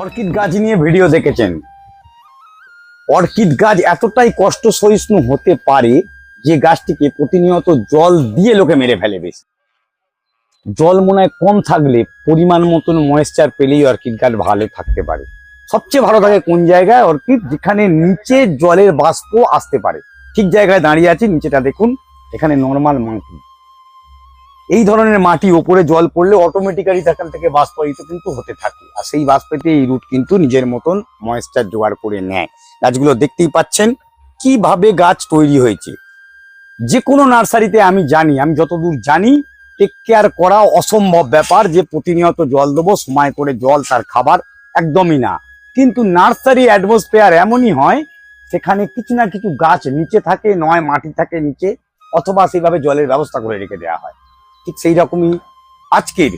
Orchid গাছ নিয়ে video দেখেছেন। অর্কিড গাছ এতটাই কষ্ট সহিষ্ণু হতে পারে যে গাছটিকে প্রতিনিয়ত জল দিয়ে লোকে মেরে ফেলে বেশি। জল মনে কম থাকলে পরিমাণ মতন ময়েশ্চার পেলেই অর্কিড গাছ ভালো থাকতে পারে। সবচেয়ে ভালো থাকে কোন জায়গায় অর্কিড? যেখানে নিচে জলের বাষ্প আসতে পারে। ঠিক জায়গায় দাঁড়িয়ে আছে, নিচেটা দেখুন, এখানে নর্মাল মাটি এই ধরনের মাটি ওপরে জল পড়লে অটোমেটিক্যালি সেখান থেকে বাষ্পায়িত কিন্তু হতে থাকে। আর সেই বাষ্পেতে এই রুট কিন্তু নিজের মতন ময়েশ্চার জোগাড় করে নেয়। গাছগুলো দেখতেই পাচ্ছেন কীভাবে গাছ তৈরি হয়েছে। যে কোনো নার্সারিতে আমি জানি, আমি যতদূর জানি টেক কেয়ার করা অসম্ভব ব্যাপার যে প্রতিনিয়ত জল দেবো, সময় করে জল, তার খাবার একদমই না। কিন্তু নার্সারি অ্যাটমসফেয়ার এমনই হয়, সেখানে কিছু না কিছু গাছ নিচে থাকে, নয় মাটি থাকে নিচে, অথবা সেইভাবে জলের ব্যবস্থা করে রেখে দেওয়া হয়। ঠিক সেই রকমই আজকের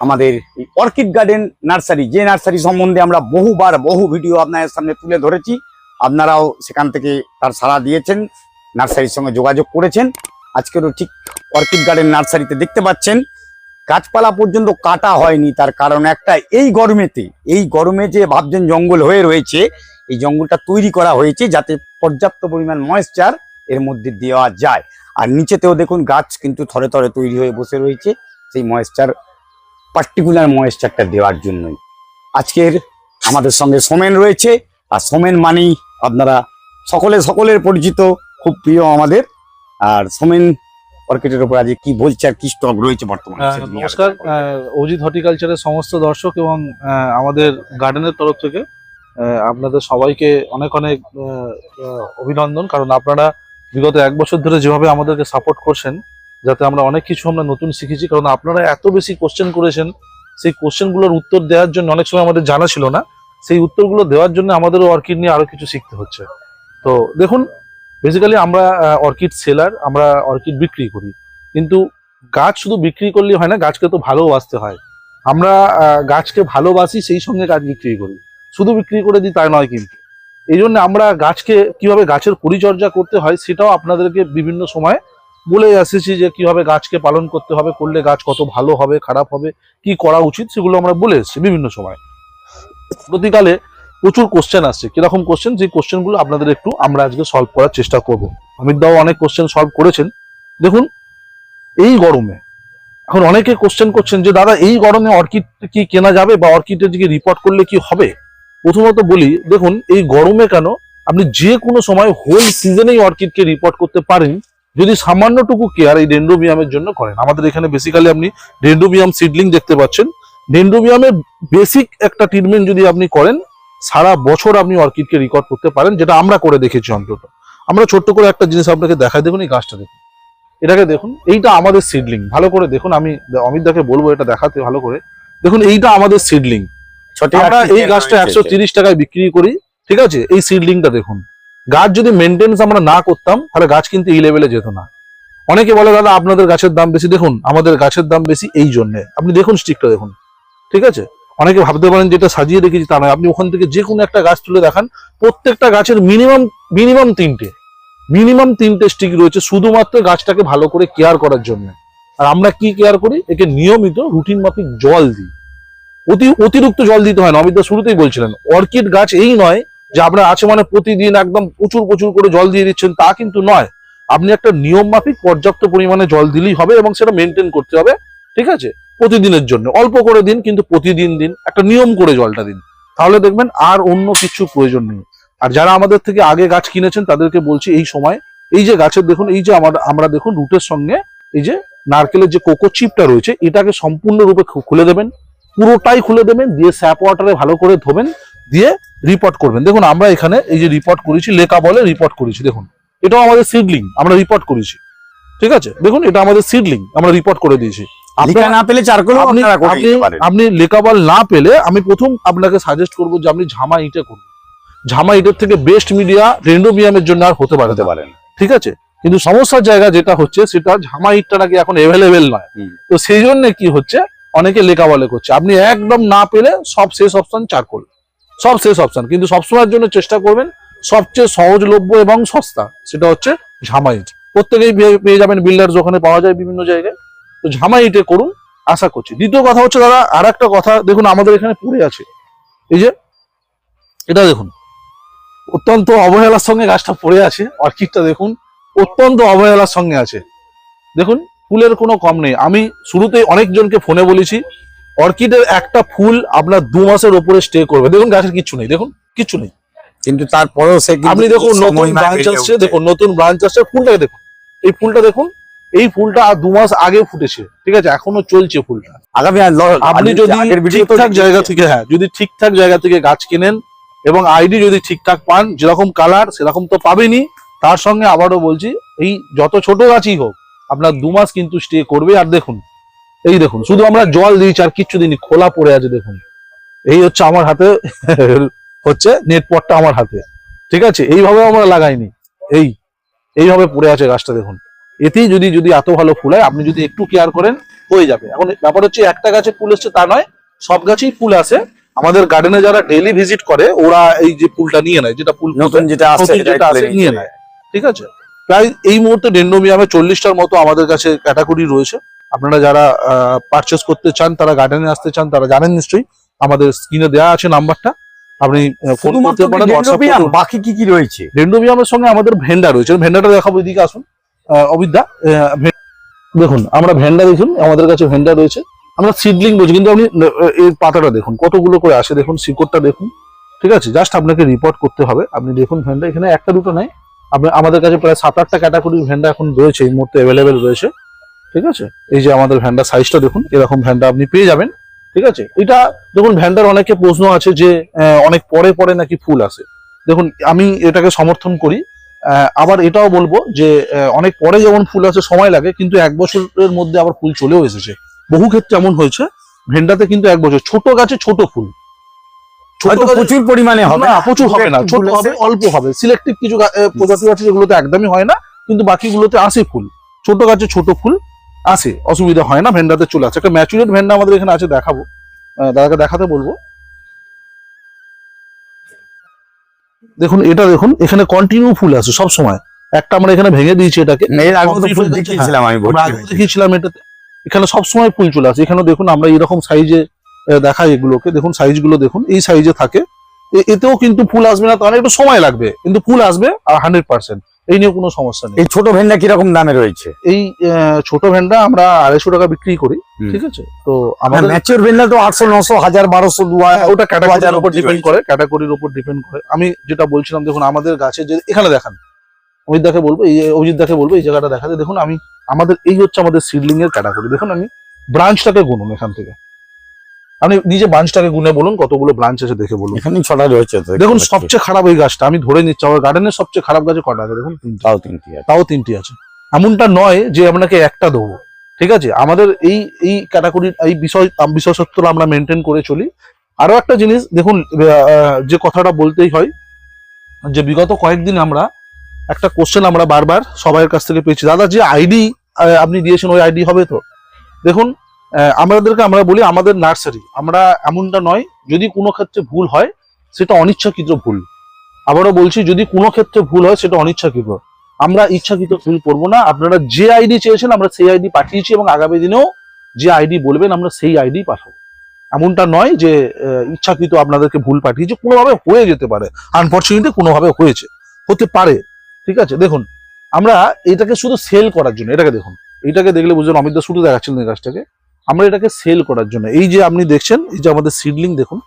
আমাদের এই অর্কিড গার্ডেন নার্সারি, যে নার্সারি সম্বন্ধে আমরা বহুবার বহু ভিডিও আপনাদের সামনে তুলে ধরেছি, আপনারাও সেখান থেকে তার সাড়া দিয়েছেন, নার্সারির সঙ্গে যোগাযোগ করেছেন। আজকেরও ঠিক অর্কিড গার্ডেন নার্সারিতে দেখতে পাচ্ছেন, গাছপালা পর্যন্ত কাটা হয়নি, তার কারণ একটা এই গরমেতে, এই গরমে যে ভাবছেন জঙ্গল হয়ে রয়েছে, এই জঙ্গলটা তৈরি করা হয়েছে যাতে পর্যাপ্ত পরিমাণ ময়েশ্চার এর মধ্যে দেওয়া যায়। আর নিচেতেও দেখুন গাছ কিন্তু থরে থরে তৈরি হয়ে বসে রয়েছে। সেই ময়েশ্চার পার্টিকুলার ময়েশ্চারটা দেওয়ার জন্যই। আজকের আমাদের সঙ্গে সোমেন রয়েছে। আর সোমেন মানেই আপনারা সকলে সকলের পরিচিত খুব প্রিয় আমাদের। আর সোমেন অর্কিডের উপর আজকে কি বলছে আর কি স্টক রয়েছে বর্তমানে নিয়ে নমস্কার। অজিত হর্টিকালচারের সমস্ত দর্শক এবং আমাদের গার্ডেনের তরফ থেকে আপনাদের সবাইকে অনেক অনেক অভিনন্দন। কারণ আপনারা বিগত এক বছর ধরে যেভাবে আমাদেরকে সাপোর্ট করছেন, যাতে আমরা অনেক কিছু আমরা নতুন শিখেছি, কারণ আপনারা এত বেশি কোশ্চেন করেছেন, সেই কোশ্চেনগুলোর উত্তর দেওয়ার জন্য অনেক সময় আমাদের জানা ছিল না। সেই উত্তরগুলো দেওয়ার জন্য আমাদেরও অর্কিড নিয়ে আরও কিছু শিখতে হচ্ছে। তো দেখুন বেসিক্যালি আমরা অর্কিড সেলার আমরা অর্কিড বিক্রি করি। কিন্তু গাছ শুধু বিক্রি করলেই হয় না, গাছকে তো ভালোবাসতে হয়। আমরা গাছকে ভালোবাসি, সেই সঙ্গে গাছ বিক্রি করি। শুধু বিক্রি করে দিই, তাই নয় কিন্তু। এই জন্য আমরা গাছকে কীভাবে গাছের পরিচর্যা করতে হয় সেটাও আপনাদেরকে বিভিন্ন সময় বলে এসেছি যে কীভাবে গাছকে পালন করতে হবে, করলে গাছ কত ভালো হবে, খারাপ হবে, কি করা উচিত সেগুলো আমরা বলে এসেছি বিভিন্ন সময়। প্রতিকালে প্রচুর কোশ্চেন আসছে। কীরকম কোশ্চেন যে কোশ্চেনগুলো আপনাদের একটু আমরা আজকে সলভ করার চেষ্টা করব। দাও অনেক কোশ্চেন সলভ করেছেন। দেখুন, এই গরমে, এখন অনেকে কোশ্চেন করছেন যে, দাদা, এই গরমে অর্কিড কি কেনা যাবে বা অর্কিডের দিকে রিপোর্ট করলে কি হবে? প্রথমত বলি, দেখুন, এই গরমে কেন আপনি যে কোনো সময় হোল সিজনেই অর্কিডকে রিপোর্ট করতে পারেন, যদি সামান্যটুকু কেয়ার এই ডেন্ড্রোবিয়ামের জন্য করেন। আমাদের এখানে বেসিক্যালি আপনি ডেন্ড্রোবিয়াম সিডলিং দেখতে পাচ্ছেন। ডেন্ড্রোবিয়ামের বেসিক একটা ট্রিটমেন্ট যদি আপনি করেন, সারা বছর আপনি অর্কিডকে রেকর্ড করতে পারেন, যেটা আমরা করে দেখেছি অন্তত। আমরা ছোট্ট করে একটা জিনিস আপনাকে দেখাই, দেখুন এই গাছটা দেখুন। এটাকে দেখুন, এইটা আমাদের সিডলিং ভালো করে দেখুন, আমি অমিত দাকে বলব এটা দেখাতে ভালো করে। দেখুন, এইটা আমাদের সিডলিং আমরা এই গাছটা একশো টাকায় বিক্রি করি ঠিক আছে? এই সিডলিংটা দেখুন। গাছ যদি মেনটেন্স আমরা না করতাম তাহলে গাছ কিন্তু এই লেভেলে যেত না। অনেকে বলে দাদা আপনাদের গাছের দাম বেশি। দেখুন আমাদের গাছের দাম বেশি এই জন্য। আপনি দেখুন স্টিকটা দেখুন। ঠিক আছে? অনেকে ভাবতে পারেন যেটা সাজিয়ে রেখেছি তা নয়। আপনি ওখান থেকে যে কোনো একটা গাছ তুলে দেখান। প্রত্যেকটা গাছের মিনিমাম মিনিমাম তিনটে। মিনিমাম তিনটে স্টিক রয়েছে শুধুমাত্র গাছটাকে ভালো করে কেয়ার করার জন্য। আর আমরা কি কেয়ার করি? একে নিয়মিত রুটিন মাফিক জল দিই। অতি, অতিরিক্ত জল দিতে হয় না। অমিতদা শুরুতেই বলছিলেন, অর্কিড গাছ এই নয় যে আপনার আছে মানে প্রতিদিন একদম প্রচুর প্রচুর করে জল দিয়ে দিচ্ছেন, তা কিন্তু নয়। আপনি একটা নিয়ম মাফিক পর্যাপ্ত পরিমাণে জল দিলেই হবে এবং সেটা মেনটেন করতে হবে, ঠিক আছে? প্রতিদিনের জন্য। অল্প করে দিন, কিন্তু প্রতিদিন দিন, একটা নিয়ম করে জলটা দিন। তাহলে দেখবেন আর অন্য কিছু প্রয়োজন নেই। আর যারা আমাদের থেকে আগে গাছ কিনেছেন, তাদেরকে বলছি, এই সময়, এই যে গাছের দেখুন, এই যে আমার, আমরা দেখুন রুটের সঙ্গে, এই যে নারকেলের যে কোকো চিপটা রয়েছে, এটাকে সম্পূর্ণরূপে খুলে দেবেন। পুরোটাই খুলে দেবেন দিয়ে স্যাপ ওয়াটারে ভালো করে ধোবেন দিয়ে রিপোর্ট করবেন। দেখুন আমরা এখানে এই যে রিপোর্ট করেছি লেখা বলে রিপোর্ট করেছি দেখুন। এটাও আমাদের সিডলিং আমরা রিপোর্ট করেছি। ঠিক আছে? দেখুন এটা আমাদের সিডলিং আমরা রিপোর্ট করে দিয়েছি। না পেলে চারকোল আপনি লেকাবল না পেলে আমি প্রথম আপনাকে সাজেস্ট করব যে আপনি ঝামা ইটে করুন। ঝামা ইটের থেকে বেস্ট মিডিয়া রেন্ডোমিয়ামের জন্য আর হতে পারে পারেন ঠিক আছে? কিন্তু সমস্যার জায়গা যেটা হচ্ছে সেটা ঝামা ইটটা নাকি এখন এভেলেবেল নয়। তো সেই জন্য কি হচ্ছে অনেকে লেকাবলে করছে। আপনি একদম না পেলে সব শেষ অপশন চারকোল সব শেষ অপশন কিন্তু সবসময়ের জন্য চেষ্টা করবেন সবচেয়ে সহজলভ্য এবং সস্তা। সেটা হচ্ছে ঝামা ইট প্রত্যেকেই পেয়ে যাবেন বিল্ডার্স ওখানে পাওয়া যায় বিভিন্ন জায়গায়। তো ঝামাইটে করুন, আশা করছি। দ্বিতীয় কথা হচ্ছে, দাদা আর একটা কথা, দেখুন, আমাদের এখানে পড়ে আছে। এই যে, এটা দেখুন। অত্যন্ত অবহেলার সঙ্গে গাছটা পড়ে আছে। অর্কিডটা দেখুন, অত্যন্ত অবহেলার সঙ্গে আছে। দেখুন ফুলের কোনো কম নেই। আমি শুরুতেই অনেকজনকে ফোনে বলেছি অর্কিডের একটা ফুল আপনার দু মাসের ওপরে স্টে করবে। দেখুন গাছের কিচ্ছু নেই দেখুন কিচ্ছু নেই। কিন্তু তারপরেও সে আপনি দেখুন নতুন ব্রাঞ্চ আসছে দেখুন নতুন ব্রাঞ্চ আসছে ফুলটাকে দেখুন। এই ফুলটা দেখুন এই ফুলটা আর দু মাস আগে ফুটেছে ঠিক আছে? এখনও চলছে ফুলটা। আগামী আপনি যদি ঠিকঠাক জায়গা থেকে হ্যাঁ যদি ঠিকঠাক জায়গা থেকে গাছ কেনেন এবং আইডি যদি ঠিকঠাক পান যেরকম কালার সেরকম তো পাবেনই। তার সঙ্গে আবারও বলছি এই যত ছোট গাছই হোক আপনার দু মাস কিন্তু স্টে করবে আর দেখুন এই দেখুন শুধু আমরা জল দিয়েছি আর কিচ্ছু দিনই খোলা পড়ে আছে দেখুন। এই হচ্ছে আমার হাতে হচ্ছে নেট পটটা আমার হাতে। ঠিক আছে? এইভাবে আমরা লাগাইনি। এই এইভাবে পড়ে আছে গাছটা দেখুন। এতেই যদি যদি এত ভালো ফুল হয় আপনি যদি একটু কেয়ার করেন হয়ে যাবে। এখন ব্যাপার হচ্ছে একটা গাছে ফুল এসছে তা নয় সব গাছেই ফুল আসে। আমাদের গার্ডেনে যারা ডেইলি ভিজিট করে ওরা এই যে ফুলটা নিয়ে নেয় যেটা ফুল নতুন যেটা আসে নিয়ে নেয়। ঠিক আছে? প্রায় এই মুহূর্তে ডেন্ডোমিয়ামে চল্লিশটার মতো আমাদের কাছে ক্যাটাগরি রয়েছে। আপনারা যারা পারচেস করতে চান তারা গার্ডেনে আসতে চান তারা জানেন নিশ্চয়ই আমাদের স্ক্রিনে দেওয়া আছে নাম্বারটা। আপনি ফোন করতে পারেন? বাকি কি কি রয়েছে? ডেন্ডোবিয়ামের সঙ্গে আমাদের ভেন্ডা রয়েছে। ভেন্ডাটা দেখাবো এদিকে আসুন। অবিদ্যা দেখুন আমরা ভেন্ডা দেখুন আমাদের কাছে ভেন্ডা রয়েছে। আমরা সিডলিং বলছি কিন্তু আপনি এর পাতাটা দেখুন কতগুলো করে আসে দেখুন শিকড়টা দেখুন। ঠিক আছে জাস্ট আপনাকে রিপোর্ট করতে হবে। আপনি দেখুন ভেন্ডা এখানে একটা দুটো নাই। আমাদের কাছে প্রায় সাত আটটা ক্যাটাগরির ভ্যান্ডা এখন রয়েছে, এই মুহূর্তে অ্যাভেলেবেল রয়েছে। ঠিক আছে? এই যে আমাদের ভ্যান্ডার সাইজটা দেখুন, এরকম ভ্যান্ডা আপনি পেয়ে যাবেন। ঠিক আছে? এটা দেখুন ভ্যান্ডার অনেকে প্রশ্ন আছে যে অনেক পরে পরে নাকি ফুল আসে। দেখুন, আমি এটাকে সমর্থন করি। আবার এটাও বলব যে অনেক পরে যেমন ফুল আসে, সময় লাগে, কিন্তু এক বছরের মধ্যে আবার ফুল চলেও এসেছে। বহু ক্ষেত্রে এমন হয়েছে, ভেন্ডাতে কিন্তু এক বছর, ছোট গাছে ছোট ফুল। হয়তো প্রচুর পরিমাণে হবে না প্রচুর হবে না ছোট ফুল হবে অল্প হবে। সিলেক্টিভ কিছু প্রজাতি আছে যেগুলোতে একদমই হয় না কিন্তু বাকিগুলোতে আসে ফুল। ছোট গাছে ছোট ফুল আসে অসুবিধা হয় না ভেন্ডাতে চলে আসে। একটা ম্যাচুরেট ভেন্ডা আমাদের এখানে আছে দেখাবো। আহ, দাদাকে দেখাতে বলব। দেখুন এটা দেখুন এখানে কন্টিনিউ ফুল আছে সব সময়। একটা আমরা এখানে ভেঙে দিয়েছি এটাকে। এর আগে তো ফুল দেখিয়েছিলাম আমি। দেখিয়েছিলাম এটাতে। এখানে সবসময় ফুল চলে আসে। এখানে দেখুন আমরা এরকম সাইজে দেখাই এগুলোকে। দেখুন সাইজগুলো দেখুন এই সাইজে থাকে। এতেও কিন্তু ফুল আসবে না তাহলে একটু সময় লাগবে। কিন্তু ফুল আসবে আর হান্ড্রেড পার্সেন্ট এই নিয়ে কোনো সমস্যা নেই। এই ছোট ভেন্ডা কীরকম দামে রয়েছে? এই ছোট ভ্যানটা আমরা আড়াইশো টাকা বিক্রি করি ঠিক আছে? তো আমার ম্যাচিওর ভেন্ডা তো আটশো নশো হাজার বারোশো দু হ্যাঁ, ওটা ক্যাটাগরির উপর ডিপেন্ড করে ক্যাটাগরির উপর ডিপেন্ড করে। আমি যেটা বলছিলাম দেখুন আমাদের গাছে যে এখানে দেখান। অমিত দাকে বলব এই অজিত দাকে বলব এই জায়গাটা দেখাতে। দেখুন আমি আমাদের এই হচ্ছে আমাদের সিডলিং এর ক্যাটাগরি দেখুন আমি ব্রাঞ্চটাকে গুনুন এখান থেকে। আপনি নিজে ব্রাঞ্চটাকে গুনে বলুন কতগুলো ব্রাঞ্চ আছে দেখে বলুন। এখানেই ছটা রয়েছে দেখুন সবচেয়ে খারাপ এই গাছটা আমি ধরে নিচ্ছি আমার গার্ডেনের সবচেয়ে খারাপ গাছে কটা আছে দেখুন তাও তিনটি আছে। তাও তিনটি আছে। এমনটা নয় যে আপনাকে একটা দেবো। ঠিক আছে? আমাদের এই এই ক্যাটাগরির এই বিষয় বিশেষত্ব আমরা মেনটেন করে চলি। আরও একটা জিনিস দেখুন যে কথাটা বলতেই হয় যে বিগত কয়েকদিন আমরা একটা কোশ্চেন আমরা বারবার সবাইয়ের কাছ থেকে পেয়েছি। দাদা যে আইডি আপনি দিয়েছেন ওই আইডি হবে তো? দেখুন আমাদেরকে আমরা বলি আমাদের নার্সারি। আমরা এমনটা নয়, যদি কোনো ক্ষেত্রে ভুল হয়, সেটা অনিচ্ছাকৃত ভুল। আবারও বলছি, যদি কোনো ক্ষেত্রে ভুল হয়, সেটা অনিচ্ছাকৃত। আমরা ইচ্ছাকৃত ভুল করব না। আপনারা যে আইডি চেয়েছেন, আমরা সেই আইডি পাঠিয়েছি এবং আগামী দিনেও যে আইডি বলবেন, আমরা সেই আইডি পাঠাবো। এমনটা নয় যে ইচ্ছাকৃত আপনাদেরকে ভুল পাঠিয়েছি। কোনোভাবে হয়ে যেতে পারে। আনফর্চুনেটলি কোনোভাবে হয়েছে। হতে পারে। ঠিক আছে? দেখুন, আমরা এটাকে শুধু সেল করার জন্য, এটাকে দেখুন। এটাকে দেখলে বুঝলেন অমিত শুধু দেখাচ্ছিলেন এই গাছটাকে আমরা এটাকে সেল করার জন্য। এই যে আপনি দেখছেন এই যে আমাদের সিডলিং দেখুন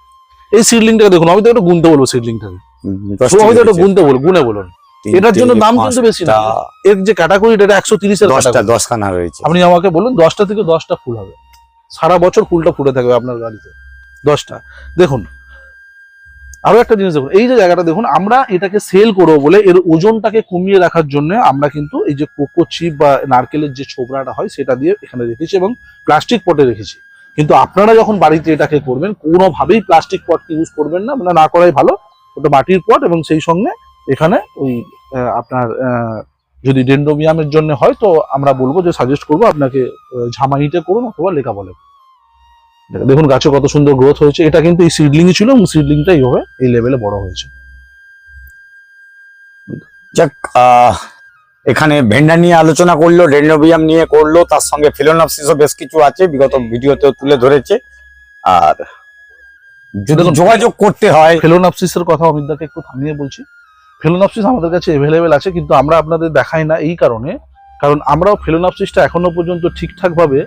এই সিডলিংটাকে দেখুন আমি তো একটা গুনতে বলব সিডলিংটাকে হুম, আমি তো একটা গুনতে বলব গুনে বলুন। এটার জন্য দাম কিন্তু বেশি না। এর যে ক্যাটাগরি এটা একশো তিরিশের দশটা দশখানা রয়েছে। আপনি আমাকে বলুন দশটা থেকে দশটা ফুল হবে। সারা বছর ফুলটা ফুটে থাকবে আপনার গাড়িতে দশটা। দেখুন আরও একটা জিনিস দেখুন, এই যে জায়গাটা দেখুন, আমরা এটাকে সেল করব বলে এর ওজনটাকে কমিয়ে রাখার জন্য আমরা কিন্তু এই যে কোকো চিপ বা নারকেলের যে ছোবড়াটা হয়, সেটা দিয়ে এখানে রেখেছি এবং প্লাস্টিক পটে রেখেছি। কিন্তু আপনারা যখন বাড়িতে এটাকে করবেন, কোনোভাবেই প্লাস্টিক পটকে ইউজ করবেন না মানে না করাই ভালো। ওটা মাটির পট এবং সেই সঙ্গে এখানে ওই আপনার যদি ডেন্ডোমিয়ামের জন্য হয়, তো আমরা বলব যে সাজেস্ট করব আপনাকে ঝামাইটে করুন অথবা লেখা বলে। দেখুন গাছে কত সুন্দর গ্রোথ হয়েছে। এটা কিন্তু এই সিডলিং ছিল এবং সিডলিংটা এইভাবে এই লেভেলে বড় হয়েছে। যাক এখানে ভেন্ডার নিয়ে আলোচনা করল ডেন্ডোবিয়াম নিয়ে করল তার সঙ্গে ফিলোনপসিসও বেশ কিছু আছে বিগত ভিডিওতেও তুলে ধরেছে। আর যদি যোগাযোগ করতে হয় ফেলোনাপসিসের কথা অমিতদাকে একটু থামিয়ে বলছি। ফেলোনাপসিস আমাদের কাছে এভেলেবেল আছে কিন্তু আমরা আপনাদের দেখাই না এই কারণে। কারণ আমরাও ফেলোনাপসিসটা এখনও পর্যন্ত ঠিকঠাক ভাবে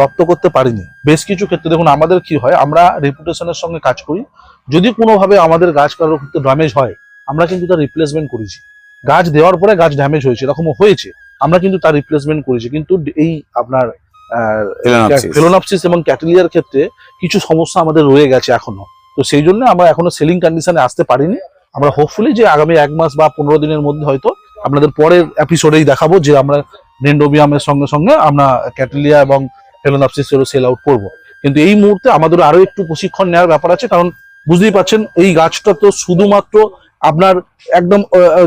রপ্ত করতে পারিনি। বেশ কিছু ক্ষেত্রে দেখুন আমাদের কি হয় আমরা রেপুটেশনের সঙ্গে কাজ করি। যদি কোনোভাবে আমাদের গাছ কারোর ক্ষেত্রে ড্যামেজ হয় আমরা কিন্তু তার রিপ্লেসমেন্ট করেছি। গাছ দেওয়ার পরে গাছ ড্যামেজ হয়েছে এরকমও হয়েছে। আমরা কিন্তু তার রিপ্লেসমেন্ট করেছি। কিন্তু এই আপনার ফেলোনাপসিস এবং ক্যাটেলিয়ার ক্ষেত্রে কিছু সমস্যা আমাদের রয়ে গেছে এখনও। তো সেই জন্য আমরা এখনও সেলিং কন্ডিশনে আসতে পারিনি। আমরা হোপফুলি যে আগামী এক মাস বা পনেরো দিনের মধ্যে হয়তো আপনাদের পরের এপিসোডেই দেখাবো যে আমরা ডেন্ডোবিয়ামের সঙ্গে সঙ্গে আমরা ক্যাটেলিয়া এবং ফেলোনাপসিসেরও সেল আউট করব। কিন্তু এই মুহূর্তে আমাদের আরও একটু প্রশিক্ষণ নেওয়ার ব্যাপার আছে, কারণ বুঝতেই পাচ্ছেন এই গাছটা তো শুধুমাত্র আপনার একদম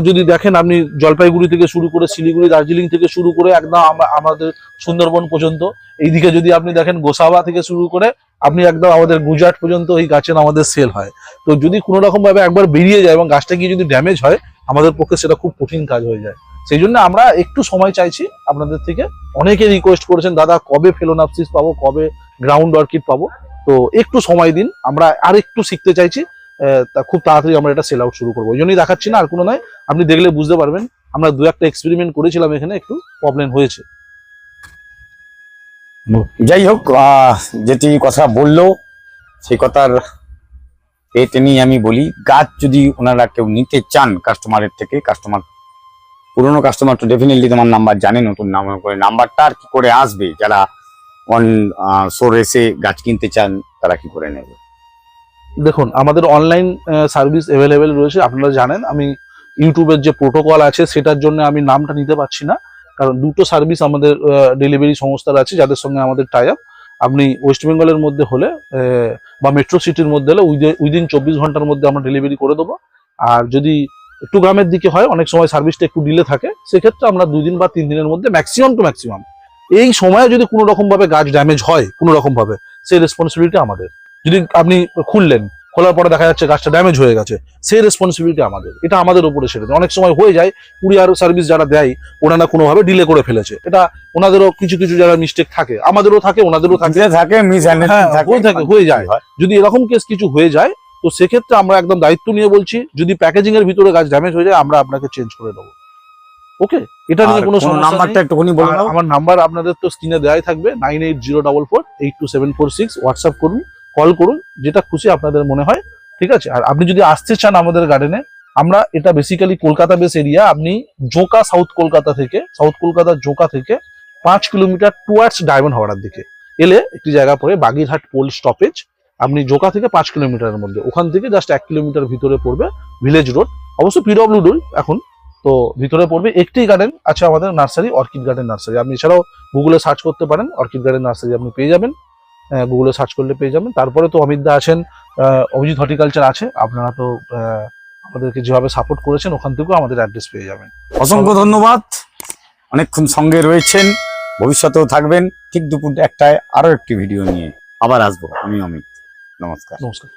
যদি দেখেন আপনি জলপাইগুড়ি থেকে শুরু করে শিলিগুড়ি, দার্জিলিং থেকে শুরু করে একদম আমাদের সুন্দরবন পর্যন্ত, এইদিকে যদি আপনি দেখেন গোসাবা থেকে শুরু করে আপনি একদম আমাদের গুজরাট পর্যন্ত এই গাছের আমাদের সেল হয়। তো যদি কোনো রকম ভাবে একবার বেরিয়ে যায় এবং গাছটা গিয়ে যদি ড্যামেজ হয়, আমাদের পক্ষে সেটা খুব কঠিন কাজ হয়ে যায়। সেই জন্য আমরা একটু সময় চাইছি আপনাদের থেকে। অনেকে রিকোয়েস্ট করেছেন, দাদা, কবে ফেলোনাপসিস পাবো? কবে গ্রাউন্ড অর্কিড পাবো? তো একটু সময় দিন, আমরা আর একটু শিখতে চাইছি। তা খুব তাড়াতাড়ি আমরা এটা সেল আউট শুরু করব। ওই জন্যই দেখাচ্ছি না, আর কোনো নয়। আপনি দেখলে বুঝতে পারবেন, আমরা দু একটা এক্সপেরিমেন্ট করেছিলাম এখানে, একটু প্রবলেম হয়েছে। যাই হোক যেটি কথা বলল, সেই কথার এতে নিয়ে আমি বলি, গাছ যদি ওনারা কেউ নিতে চান কাস্টমারের থেকে কাস্টমার পুরনো কাস্টমার তো ডেফিনেটলি তোমার নাম্বার জানে নতুন নাম্বার করে নাম্বারটা আর কি করে আসবে? যারা অন সোর এসে গাছ কিনতে চান, তারা কি করে নেবে? দেখুন, আমাদের অনলাইন সার্ভিস অ্যাভেলেবেল রয়েছে, আপনারা জানেন। আমি ইউটিউবের যে প্রোটোকল আছে, সেটার জন্য আমি নামটা নিতে পারছি না। কারণ দুটো সার্ভিস আমাদের ডেলিভারি সংস্থার আছে, যাদের সঙ্গে আমাদের টাই আপ আপনি ওয়েস্ট বেঙ্গলের মধ্যে হলে বা মেট্রো সিটির মধ্যে হলে উইদিন চব্বিশ ঘণ্টার মধ্যে আমরা ডেলিভারি করে দেবো। আর যদি একটু গ্রামের দিকে হয় অনেক সময় সার্ভিসটা একটু ডিলে থাকে সেক্ষেত্রে আমরা দুই দিন বা তিন দিনের মধ্যে ম্যাক্সিমাম টু ম্যাক্সিমাম এই সময়ে যদি কোনো রকম ভাবে গাছ ড্যামেজ হয় কোনো রকম ভাবে সেই রেসপন্সিবিলিটি আমাদের। যদি আপনি খুললেন খোলার পরে দেখা যাচ্ছে গাছটা ড্যামেজ হয়ে গেছে সেই রেসপন্সিবিলিটি আমাদের। এটা আমাদের উপরে ছেড়ে অনেক সময় হয়ে যায় কুরিয়ার সার্ভিস যারা দেয় ওনারা কোনোভাবে ডিলে করে ফেলেছে। এটা ওনাদেরও কিছু কিছু যারা মিস্টেক থাকে আমাদেরও থাকে ওনাদেরও থাকে। হয়ে থাকে, হয়ে যায়। যদি এরকম কেস কিছু হয়ে যায় তো সেক্ষেত্রে আমরা একদম দায়িত্ব নিয়ে বলছি যদি প্যাকেজিং এর ভিতরে গাছ ড্যামেজ হয়ে যায় আমরা আপনাকে চেঞ্জ করে দেবো। ওকে এটা নিয়ে কোনো নাম্বারটা নেই। একটুখানি বলে আর দাও। আমার নাম্বার আপনাদের তো স্ক্রিনে দেওয়াই থাকবে nine eight zero double four eight two seven four six WhatsApp করুন কল করুন যেটা খুশি আপনাদের মনে হয় ঠিক আছে? আর আপনি যদি আসতে চান আমাদের গার্ডেনে আমরা এটা বেসিক্যালি কলকাতা বেস এরিয়া আপনি জোকা সাউথ কলকাতা থেকে সাউথ কলকাতার জোকা থেকে পাঁচ কিলোমিটার টুয়ার্ডস ডায়মন্ড হাওড়ার দিকে। এলে একটি জায়গা পড়ে বাগিরহাট পোল স্টপেজ আপনি জোকা থেকে পাঁচ কিলোমিটারের মধ্যে। ওখান থেকে জাস্ট এক কিলোমিটার ভিতরে পড়বে ভিলেজ রোড অবশ্য পিডব্লিউ এখন। তো ভিতরে পড়বে একটি গার্ডেন আছে আমাদের নার্সারি অর্কিড গার্ডেন নার্সারি আপনি এছাড়াও গুগলে সার্চ করতে পারেন অর্কিড গার্ডেন নার্সারি আপনি পেয়ে যাবেন। গুগলে সার্চ করলে পেয়ে যাবেন। তারপরে তো অমিত দা আছেন অভিজিৎ হর্টিকালচার আছে। আপনারা তো আমাদেরকে যেভাবে সাপোর্ট করেছেন, ওখান থেকেও আমাদের অ্যাড্রেস পেয়ে যাবেন। অসংখ্য ধন্যবাদ। অনেকক্ষণ সঙ্গে রয়েছেন। ভবিষ্যতেও থাকবেন। ঠিক দুপুর একটায় আরও একটি ভিডিও নিয়ে। আবার আসব, আমি অমিত। নমস্কার নমস্কার